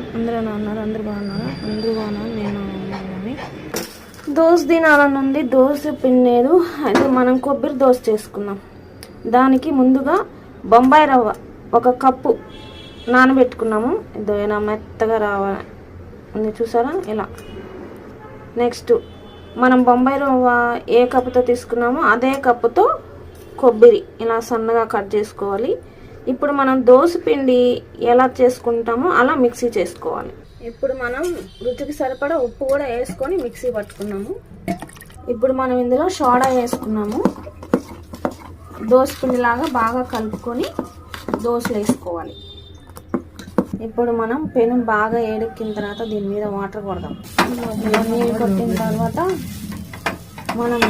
అందరూ ఎలా ఉన్నారు? అందరు బాగున్నారా? అందరూ బాగున్నారు? నేను బాగున్నాను. దోశ తినాలని ఉంది. దోశ పిన్నేదు అయితే మనం కొబ్బరి దోశ చేసుకుందాం. దానికి ముందుగా బొంబాయి రవ్వ ఒక కప్పు నానబెట్టుకున్నాము. ఇదో ఇలా మెత్తగా రావాలి ఉంది చూసారా? ఇలా. నెక్స్ట్ మనం బొంబాయి రవ్వ ఏ కప్పుతో తీసుకున్నామో అదే కప్పుతో కొబ్బరి ఇలా సన్నగా కట్ చేసుకోవాలి. ఇప్పుడు మనం దోశ పిండి ఎలా చేసుకుంటామో అలా మిక్సీ చేసుకోవాలి. ఇప్పుడు మనం రుచికి సరిపడా ఉప్పు కూడా వేసుకొని మిక్సీ పట్టుకున్నాము. ఇప్పుడు మనం ఇందులో సోడా వేసుకున్నాము. పిండిలాగా బాగా కలుపుకొని దోశలు వేసుకోవాలి. ఇప్పుడు మనం పెను బాగా ఏడెక్కిన తర్వాత దీని మీద వాటర్ కొడదాం. నీళ్ళు కొట్టిన తర్వాత మనం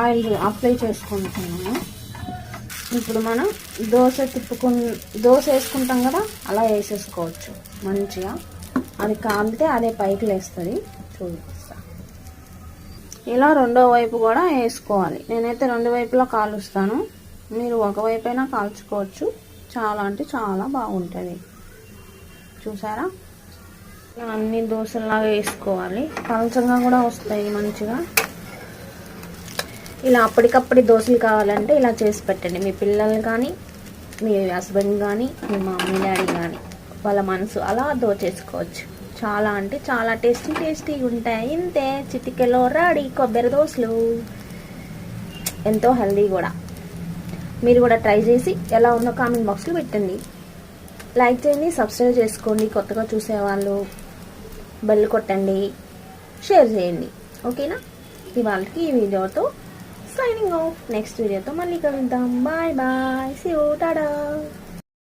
ఆయిల్ అప్లై చేసుకుంటున్నాము. ఇప్పుడు మనం దోశ తిప్పుకు దోశ వేసుకుంటాం కదా అలా వేసేసుకోవచ్చు. మంచిగా. అది కాలితే అదే పైకి లేస్తుంది. చూపిస్తా ఇలా రెండో వైపు కూడా వేసుకోవాలి. నేనైతే రెండు వైపులా కాలుస్తాను. మీరు ఒకవైపైనా అయినా కాల్చుకోవచ్చు. చాలా అంటే చాలా బాగుంటుంది. చూసారా? అన్ని దోశలాగా వేసుకోవాలి. పలచంగా కూడా వస్తాయి మంచిగా. ఇలా అప్పటికప్పటి దోశలు కావాలంటే ఇలా చేసి పెట్టండి. మీ పిల్లలు కానీ మీ హస్బెండ్ కానీ మీ మమ్మీ డాడీ కానీ వాళ్ళ మనసు అలా దోచేసుకోవచ్చు. చాలా అంటే చాలా టేస్టీ టేస్టీగా ఉంటాయి. ఇంతే. చిటికెలో రాడి కొబ్బరి దోశలు. ఎంతో హెల్దీ కూడా. మీరు కూడా ట్రై చేసి ఎలా ఉందో కామెంట్ బాక్స్లో పెట్టండి. లైక్ చేయండి సబ్స్క్రైబ్ చేసుకోండి. కొత్తగా చూసేవాళ్ళు బెల్ కొట్టండి. షేర్ చేయండి. ఓకేనా? ఇవాళకి ఈ వీడియోతో సైనింగ్ ఆఫ్ నెక్స్ట్ వీడియోతో మళ్ళీ కలుద్దాం. Bye bye see Tada